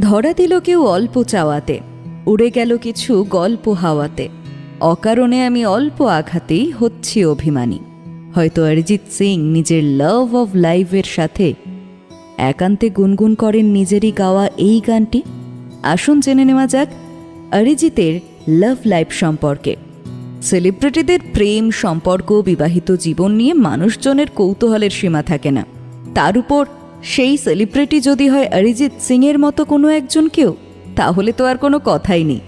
ধরা দিল কেউ অল্প চাওয়াতে, উড়ে গেল কিছু গল্প হাওয়াতে। অকারণে আমি অল্প আঘাতেই হচ্ছি অভিমানী। হয়তো অরিজিৎ সিং নিজের লাভ অফ লাইফের সাথে একান্তে গুনগুন করেন নিজেরই গাওয়া এই গানটি। আসুন জেনে নেওয়া যাক অরিজিতের লাভ লাইফ সম্পর্কে। সেলিব্রিটিদের প্রেম, সম্পর্ক, বিবাহিত জীবন নিয়ে মানুষজনের কৌতূহলের সীমা থাকে না। তার উপর সেই সেলিব্রিটি যদি হয় অরিজিৎ সিংয়ের মতো কোনো একজন কেউ, তাহলে তো আর কোনো কথাই নেই।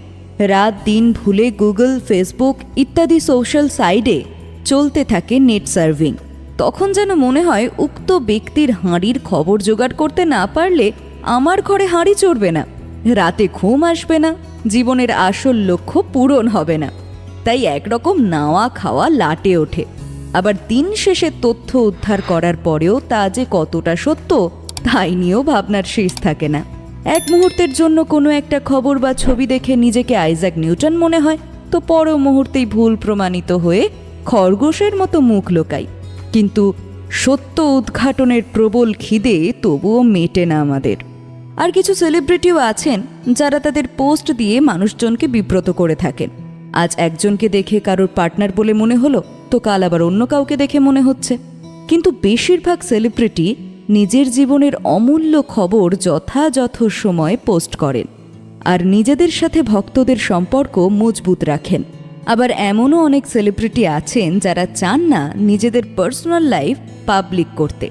রাত দিন ভুলে গুগল, ফেসবুক ইত্যাদি সোশ্যাল সাইডে চলতে থাকে নেট সার্ভিং। তখন যেন মনে হয় উক্ত ব্যক্তির হাঁড়ির খবর জোগাড় করতে না পারলে আমার ঘরে হাঁড়ি চড়বে না, রাতে ঘুম আসবে না, জীবনের আসল লক্ষ্য পূরণ হবে না। তাই একরকম নাওয়া খাওয়া লাটে ওঠে। আবার দিন শেষে তথ্য উদ্ধার করার পরেও তা যে কতটা সত্য, তাই নিয়েও ভাবনার শেষ থাকে না। এক মুহূর্তের জন্য কোনো একটা খবর বা ছবি দেখে নিজেকে আইজাক নিউটন মনে হয়, তো পর মুহূর্তেই ভুল প্রমাণিত হয়ে খরগোশের মতো মুখ লোকাই। কিন্তু সত্য উদ্ঘাটনের প্রবল খিদে তবুও মেটে না আমাদের। আর কিছু সেলিব্রিটিও আছেন, যারা তাদের পোস্ট দিয়ে মানুষজনকে বিব্রত করে থাকেন। আজ একজনকে দেখে কারোর পার্টনার বলে মনে হলো, তো কাল আবার অন্য কাউকে দেখে মনে হচ্ছে। কিন্তু বেশিরভাগ সেলিব্রিটি নিজের জীবনের অমূল্য খবর যথাযথ সময়ে পোস্ট করেন আর নিজেদের সাথে ভক্তদের সম্পর্ক মজবুত রাখেন। আবার এমনও অনেক সেলিব্রিটি আছেন যারা চান না নিজেদের পার্সোনাল লাইফ পাবলিক করতে।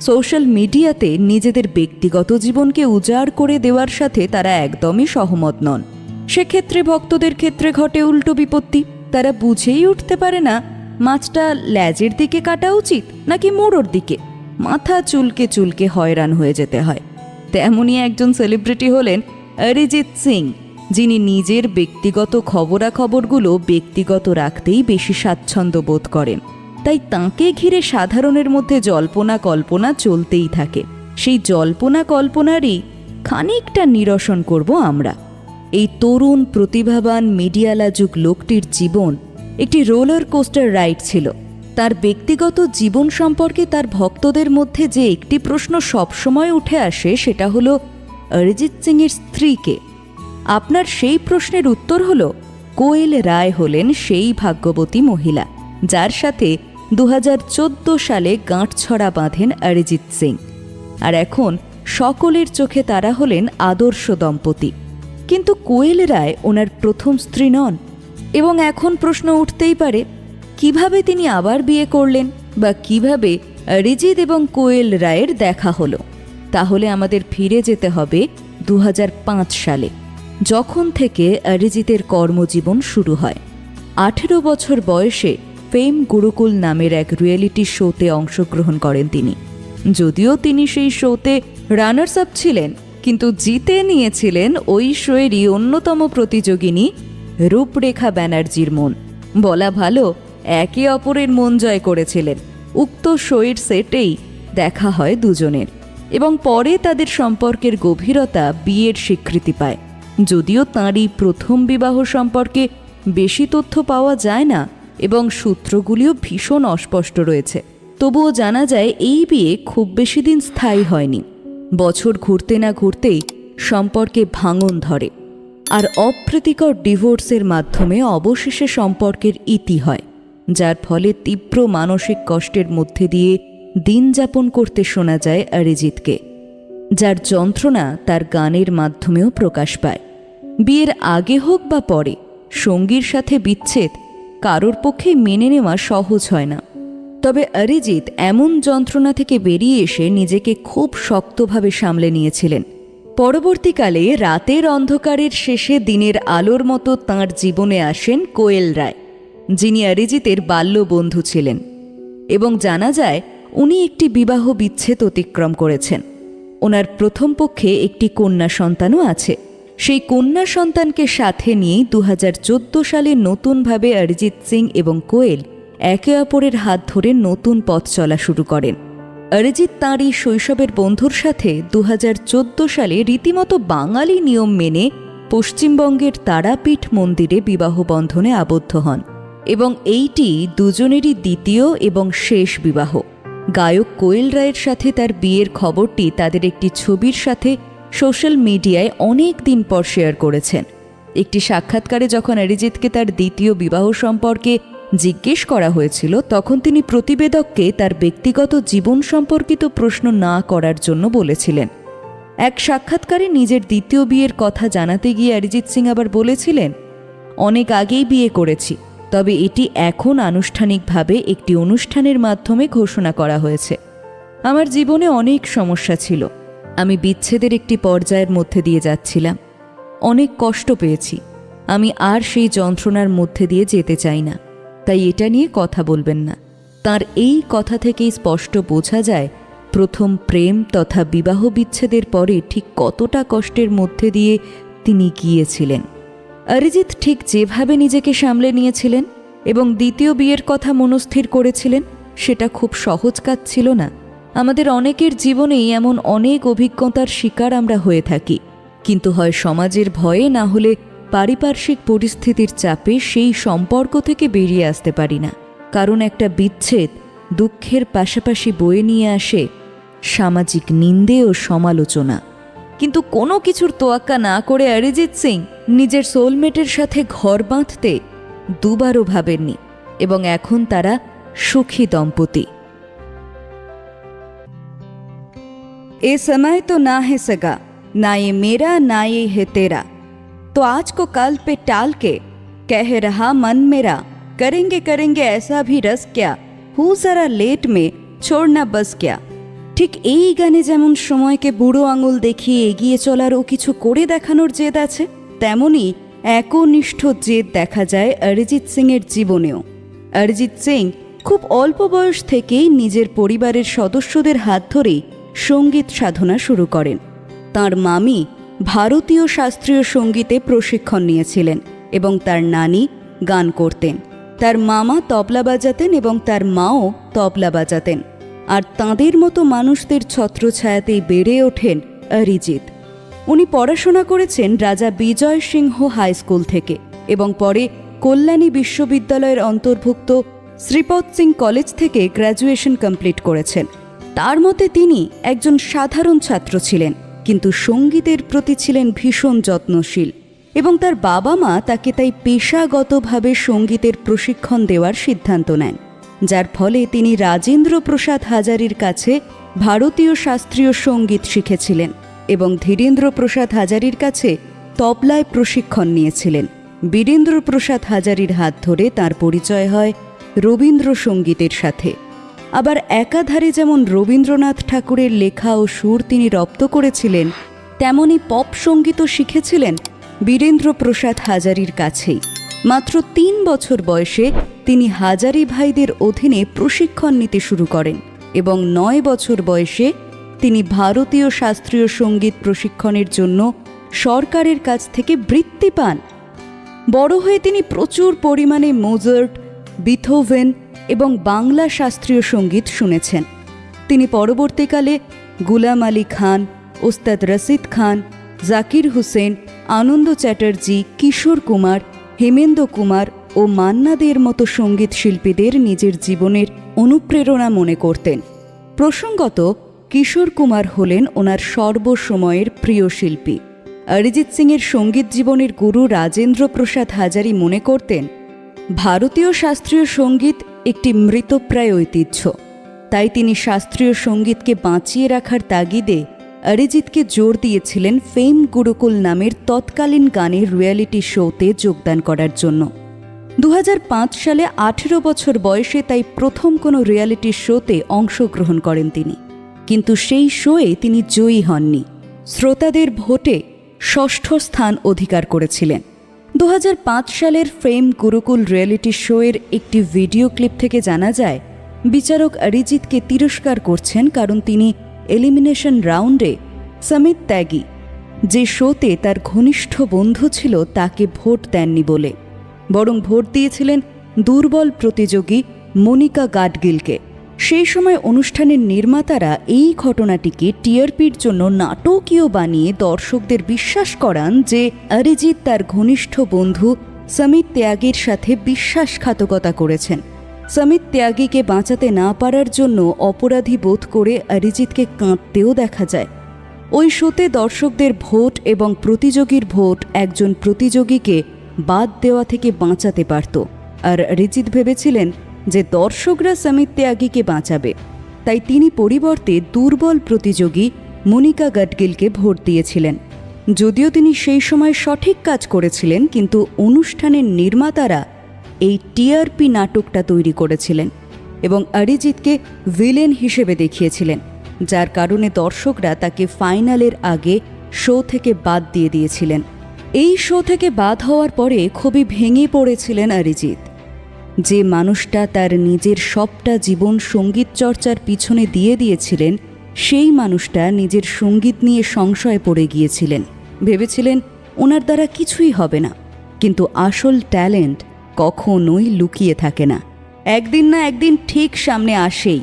সোশ্যাল মিডিয়াতে নিজেদের ব্যক্তিগত জীবনকে উজাড় করে দেওয়ার সাথে তারা একদমই সহমত নন। সেক্ষেত্রে ভক্তদের ক্ষেত্রে ঘটে উল্টো বিপত্তি। তারা বুঝেই উঠতে পারে না, মাছটা ল্যাজের দিকে কাটা উচিত নাকি মোড়োর দিকে। মাথা চুলকে চুলকে হয়রান হয়ে যেতে হয়। তেমনই একজন সেলিব্রিটি হলেন অরিজিৎ সিং, যিনি নিজের ব্যক্তিগত খবরাখবরগুলো ব্যক্তিগত রাখতেই বেশি স্বাচ্ছন্দ্য বোধ করেন। তাই তাঁকে ঘিরে সাধারণের মধ্যে জল্পনা কল্পনা চলতেই থাকে। সেই জল্পনা কল্পনারই খানিকটা নিরসন করব আমরা। এই তরুণ প্রতিভাবান মিডিয়ালাজুক লোকটির জীবন একটি রোলার কোস্টার রাইড ছিল। তার ব্যক্তিগত জীবন সম্পর্কে তার ভক্তদের মধ্যে যে একটি প্রশ্ন সবসময় উঠে আসে সেটা হলো, অরিজিৎ সিংয়ের স্ত্রীকে? আপনার সেই প্রশ্নের উত্তর হল, কোয়েল রায় হলেন সেই ভাগ্যবতী মহিলা, যার সাথে দু হাজার চোদ্দ সালে গাঁটছড়া বাঁধেন অরিজিৎ সিং। আর এখন সকলের চোখে তারা হলেন আদর্শ দম্পতি। কিন্তু কোয়েল রায় ওনার প্রথম স্ত্রী নন। এবং এখন প্রশ্ন উঠতেই পারে, কীভাবে তিনি আবার বিয়ে করলেন বা কীভাবে অরিজিৎ এবং কোয়েল রায়ের দেখা হলো? তাহলে আমাদের ফিরে যেতে হবে দু হাজার পাঁচ সালে, যখন থেকে অরিজিতের কর্মজীবন শুরু হয়। আঠেরো বছর বয়সে ফেম গুরুকুল নামের এক রিয়েলিটি শোতে অংশগ্রহণ করেন তিনি। যদিও তিনি সেই শোতে রানার্স আপ ছিলেন কিন্তু জিতে নিয়েছিলেন ওই শোয়েরই অন্যতম প্রতিযোগিনী রূপরেখা ব্যানার্জির মন। বলা ভালো, একে অপরের মন জয় করেছিলেন। উক্ত শোয়ের সেটেই দেখা হয় দুজনের। এবং পরে তাদের সম্পর্কের গভীরতা বিয়ের স্বীকৃতি পায়। যদিও তাঁরই প্রথম বিবাহ সম্পর্কে বেশি তথ্য পাওয়া যায় না এবং সূত্রগুলিও ভীষণ অস্পষ্ট রয়েছে। তবুও জানা যায়, এই বিয়ে খুব বেশি দিন স্থায়ী হয়নি। বছর ঘুরতে না ঘুরতেই সম্পর্কে ভাঙন ধরে। আর অপ্রীতিকর ডিভোর্সের মাধ্যমে অবশেষে সম্পর্কের ইতি হয়, যার ফলে তীব্র মানসিক কষ্টের মধ্যে দিয়ে দিন যাপন করতে শোনা যায় অরিজিৎকে, যার যন্ত্রণা তার গানের মাধ্যমেও প্রকাশ পায়। বিয়ের আগে হোক বা পরে, সঙ্গীর সাথে বিচ্ছেদ কারোর পক্ষে মেনে নেওয়া সহজ হয় না। তবে অরিজিৎ এমন যন্ত্রণা থেকে বেরিয়ে এসে নিজেকে খুব শক্তভাবে সামলে নিয়েছিলেন। পরবর্তীকালে রাতের অন্ধকারের শেষে দিনের আলোর মতো তাঁর জীবনে আসেন কোয়েল রায়, যিনি অরিজিতের বাল্য বন্ধু ছিলেন। এবং জানা যায়, উনি একটি বিবাহ বিচ্ছেদ অতিক্রম করেছেন। ওনার প্রথম পক্ষে একটি কন্যা সন্তানও আছে। সেই কন্যা সন্তানকে সাথে নিয়েই দু সালে নতুনভাবে অরিজিৎ সিং এবং কোয়েল একে অপরের হাত ধরে নতুন পথ চলা শুরু করেন। অরিজিৎ তাঁরই শৈশবের বন্ধুর সাথে দু হাজার চোদ্দ সালে রীতিমতো বাঙালি নিয়ম মেনে পশ্চিমবঙ্গের তারাপীঠ মন্দিরে বিবাহ বন্ধনে আবদ্ধ হন এবং এইটি দুজনেরই দ্বিতীয় এবং শেষ বিবাহ। গায়ক কোয়েল রায়ের সাথে তার বিয়ের খবরটি তাদের একটি ছবির সাথে সোশ্যাল মিডিয়ায় অনেক দিন পর শেয়ার করেছেন। একটি সাক্ষাৎকারে যখন অরিজিৎকে তার দ্বিতীয় বিবাহ সম্পর্কে জিজ্ঞেস করা হয়েছিল, তখন তিনি প্রতিবেদককে তার ব্যক্তিগত জীবন সম্পর্কিত প্রশ্ন না করার জন্য বলেছিলেন। এক সাক্ষাৎকারে নিজের দ্বিতীয় বিয়ের কথা জানাতে গিয়ে অরিজিৎ সিং আবার বলেছিলেন, অনেক আগেই বিয়ে করেছি, তবে এটি এখন আনুষ্ঠানিকভাবে একটি অনুষ্ঠানের মাধ্যমে ঘোষণা করা হয়েছে। আমার জীবনে অনেক সমস্যা ছিল, আমি বিচ্ছেদের একটি পর্যায়ের মধ্যে দিয়ে যাচ্ছিলাম। অনেক কষ্ট পেয়েছি, আমি আর সেই যন্ত্রণার মধ্যে দিয়ে যেতে চাই না। তাই এটা নিয়ে কথা বলবেন না। তার এই কথা থেকেই স্পষ্ট বোঝা যায়, প্রথম প্রেম তথা বিবাহ বিচ্ছেদের পরে ঠিক কতটা কষ্টের মধ্যে দিয়ে তিনি গিয়েছিলেন। অরিজিৎ ঠিক যেভাবে নিজেকে সামলে নিয়েছিলেন এবং দ্বিতীয় বিয়ের কথা মনস্থির করেছিলেন, সেটা খুব সহজ কাজ ছিল না। আমাদের অনেকের জীবনেই এমন অনেক অভিজ্ঞতার শিকার আমরা হয়ে থাকি। কিন্তু হয় সমাজের ভয়ে না হলে পারিপার্শ্বিক পরিস্থিতির চাপে সেই সম্পর্ক থেকে বেরিয়ে আসতে পারি না। কারণ একটা বিচ্ছেদ দুঃখের পাশাপাশি বয়ে নিয়ে আসে সামাজিক নিন্দে ও সমালোচনা। কিন্তু কোনো কিছুর তোয়াক্কা না করে অরিজিৎ সিং নিজের সোলমেটের সাথে ঘর বাঁধতে দুবারও ভাবেননি এবং এখন তারা সুখী দম্পতি। এ সময় তো না হে সগা, না এ মেরা, না এ হে তেরা। तो आज को कल पे टाल के कह रहा मन मेरा करेंगे करेंगे ऐसा भी रस क्या हूँ जरा लेट में छोड़ना बस क्या ঠিক এই গানে যেমন সময়কে বুড়ো আঙুল দেখিয়ে এগিয়ে চলার ও কিছু করে দেখানোর জেদ আছে তেমনি একনিষ্ঠ জেদ দেখা যায় অরিজিৎ সিংয়ের জীবনেও অরিজিৎ সিং খুব অল্প বয়স থেকেই নিজের পরিবারের সদস্যদের হাত ধরেই সঙ্গীত সাধনা শুরু করেন তার মামি ভারতীয় শাস্ত্রীয় সঙ্গীতে প্রশিক্ষণ নিয়েছিলেন এবং তার নানি গান করতেন। তার মামা তবলা বাজাতেন এবং তার মাও তবলা বাজাতেন। আর তাঁদের মতো মানুষদের ছত্রছায়াতেই বেড়ে ওঠেন অরিজিৎ। উনি পড়াশোনা করেছেন রাজা বিজয় সিংহ হাই স্কুল থেকে এবং পরে কল্যাণী বিশ্ববিদ্যালয়ের অন্তর্ভুক্ত শ্রীপদ সিং কলেজ থেকে গ্র্যাজুয়েশন কমপ্লিট করেছেন। তার মতে তিনি একজন সাধারণ ছাত্র ছিলেন। কিন্তু সঙ্গীতের প্রতি ছিলেন ভীষণ যত্নশীল এবং তার বাবা মা তাকে তাই পেশাগতভাবে সঙ্গীতের প্রশিক্ষণ দেওয়ার সিদ্ধান্ত নেন, যার ফলে তিনি রাজেন্দ্র প্রসাদ হাজারির কাছে ভারতীয় শাস্ত্রীয় সংগীত শিখেছিলেন এবং ধীরেন্দ্র প্রসাদ হাজারির কাছে তবলায় প্রশিক্ষণ নিয়েছিলেন। বীরেন্দ্র প্রসাদ হাজারির হাত ধরে তার পরিচয় হয় রবীন্দ্রসঙ্গীতের সাথে। আবার একাধারে যেমন রবীন্দ্রনাথ ঠাকুরের লেখা ও সুর তিনি রপ্ত করেছিলেন, তেমনি পপ সঙ্গীতও শিখেছিলেন বীরেন্দ্র প্রসাদ হাজারির কাছেই। মাত্র তিন বছর বয়সে তিনি হাজারি ভাইদের অধীনে প্রশিক্ষণ নিতে শুরু করেন এবং নয় বছর বয়সে তিনি ভারতীয় শাস্ত্রীয় সংগীত প্রশিক্ষণের জন্য সরকারের কাছ থেকে বৃত্তি পান। বড় হয়ে তিনি প্রচুর পরিমাণে মোজার্ট, বিথোভেন এবং বাংলা শাস্ত্রীয় সংগীত শুনেছেন। তিনি পরবর্তীকালে গুলাম আলী খান, ওস্তাদ রশিদ খান, জাকির হুসেন, আনন্দ চ্যাটার্জি, কিশোর কুমার, হেমেন্দ্র কুমার ও মান্নাদের মতো সংগীত শিল্পীদের নিজের জীবনের অনুপ্রেরণা মনে করতেন। প্রসঙ্গত, কিশোর কুমার হলেন ওনার সর্বসময়ের প্রিয় শিল্পী। অরিজিৎ সিংয়ের সংগীত জীবনের গুরু রাজেন্দ্র প্রসাদ হাজারি মনে করতেন, ভারতীয় শাস্ত্রীয় সংগীত একটি মৃতপ্রায় ঐতিহ্য। তাই তিনি শাস্ত্রীয় সঙ্গীতকে বাঁচিয়ে রাখার তাগিদে অরিজিৎকে জোর দিয়েছিলেন ফেম গুরুকুল নামের তৎকালীন গানের রিয়ালিটি শোতে যোগদান করার জন্য। দু হাজার পাঁচ সালে আঠেরো বছর বয়সে তাই প্রথম কোনো রিয়ালিটি শোতে অংশগ্রহণ করেন তিনি। কিন্তু সেই শোয়ে তিনি জয়ী হননি। শ্রোতাদের ভোটে ষষ্ঠ স্থান অধিকার করেছিলেন। দু হাজার পাঁচ সালের ফ্রেম গুরুকুল রিয়েলিটি শোয়ের একটি ভিডিও ক্লিপ থেকে জানা যায়, বিচারক অরিজিৎকে তিরস্কার করছেন কারণ তিনি এলিমিনেশন রাউন্ডে সমিত ত্যাগী। যে শোতে তার ঘনিষ্ঠ বন্ধু ছিল তাকে ভোট দেননি বলে। বরং ভোট দিয়েছিলেন দুর্বল প্রতিযোগী মনিকা গাডগিলকে। সেই সময় অনুষ্ঠানের নির্মাতারা এই ঘটনাটিকে টিআরপির জন্য নাটকীয় বানিয়ে দর্শকদের বিশ্বাস করান যে অরিজিৎ তার ঘনিষ্ঠ বন্ধু সমিত ত্যাগীর সাথে বিশ্বাসঘাতকতা করেছেন। সমিত ত্যাগীকে বাঁচাতে না পারার জন্য অপরাধী বোধ করে অরিজিৎকে কাঁদতেও দেখা যায়। ওই শোতে দর্শকদের ভোট এবং প্রতিযোগীর ভোট একজন প্রতিযোগীকে বাদ দেওয়া থেকে বাঁচাতে পারত। আর রিজিত ভেবেছিলেন যে দর্শকরা সমিত ত্যাগীকে বাঁচাবে, তাই তিনি পরিবর্তে দুর্বল প্রতিযোগী মনিকা গডগিলকে ভোট দিয়েছিলেন। যদিও তিনি সেই সময় সঠিক কাজ করেছিলেন, কিন্তু অনুষ্ঠানের নির্মাতারা এই টিআরপি নাটকটা তৈরি করেছিলেন এবং অরিজিৎকে ভিলেন হিসেবে দেখিয়েছিলেন, যার কারণে দর্শকরা তাকে ফাইনালের আগে শো থেকে বাদ দিয়ে দিয়েছিলেন। এই শো থেকে বাদ হওয়ার পরে খুবই ভেঙে পড়েছিলেন অরিজিৎ। যে মানুষটা তার নিজের সবটা জীবন সংগীত চর্চার পিছনে দিয়ে দিয়েছিলেন, সেই মানুষটা নিজের সংগীত নিয়ে সংশয়ে পড়ে গিয়েছিলেন। ভেবেছিলেন ওনার দ্বারা কিছুই হবে না। কিন্তু আসল ট্যালেন্ট কখনোই লুকিয়ে থাকে না। একদিন না একদিন ঠিক সামনে আসেই।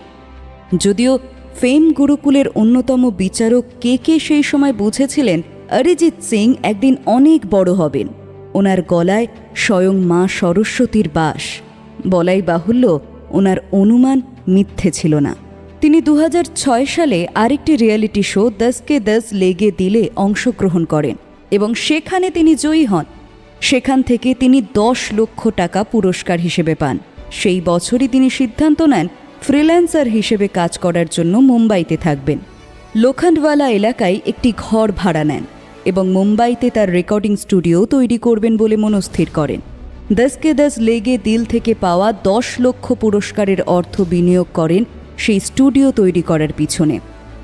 যদিও ফেম গুরুকুলের অন্যতম বিচারক কে কে সেই সময় বুঝেছিলেন, অরিজিৎ সিং একদিন অনেক বড় হবেন। ওনার গলায় স্বয়ং মা সরস্বতীর বাস। বলাই বাহুল্য ওনার অনুমান মিথ্যে ছিল না। তিনি দু হাজার ছয় সালে আরেকটি রিয়েলিটি শো দসকে দস লেগে দিলে অংশগ্রহণ করেন এবং সেখানে তিনি জয়ী হন। সেখান থেকে তিনি দশ লক্ষ টাকা পুরস্কার হিসেবে পান। সেই বছরই তিনি সিদ্ধান্ত নেন ফ্রিল্যান্সার হিসেবে কাজ করার জন্য মুম্বাইতে থাকবেন। লোখান্ডওয়ালা এলাকায় একটি ঘর ভাড়া নেন এবং মুম্বাইতে তার রেকর্ডিং স্টুডিও তৈরি করবেন বলে মনস্থির করেন। দসকে দস লেগে দিল থেকে পাওয়া দশ লক্ষ পুরস্কারের অর্থ বিনিয়োগ করেন সেই স্টুডিও তৈরি করার পিছনে।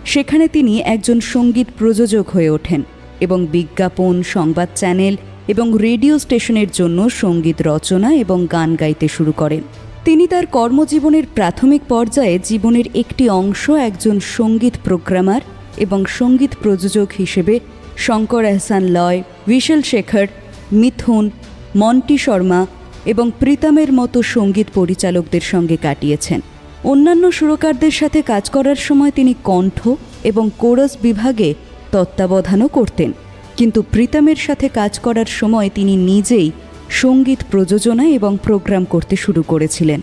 সেখানে তিনি একজন সংগীত প্রযোজক হয়ে ওঠেন এবং বিজ্ঞাপন, সংবাদ চ্যানেল এবং রেডিও স্টেশনের জন্য সংগীত রচনা এবং গান গাইতে শুরু করেন। তিনি তার কর্মজীবনের প্রাথমিক পর্যায়ে জীবনের একটি অংশ একজন সংগীত প্রোগ্রামার এবং সংগীত প্রযোজক হিসেবে শঙ্কর এহসান লয়, বিশাল শেখর, মিথুন মন্টি শর্মা এবং প্রীতমের মতো সংগীত পরিচালকদের সঙ্গে কাটিয়েছেন। অন্যান্য সুরকারদের সাথে কাজ করার সময় তিনি কণ্ঠ এবং কোরস বিভাগে তত্ত্বাবধানও করতেন। কিন্তু প্রীতমের সাথে কাজ করার সময় তিনি নিজেই সংগীত প্রযোজনা এবং প্রোগ্রাম করতে শুরু করেছিলেন।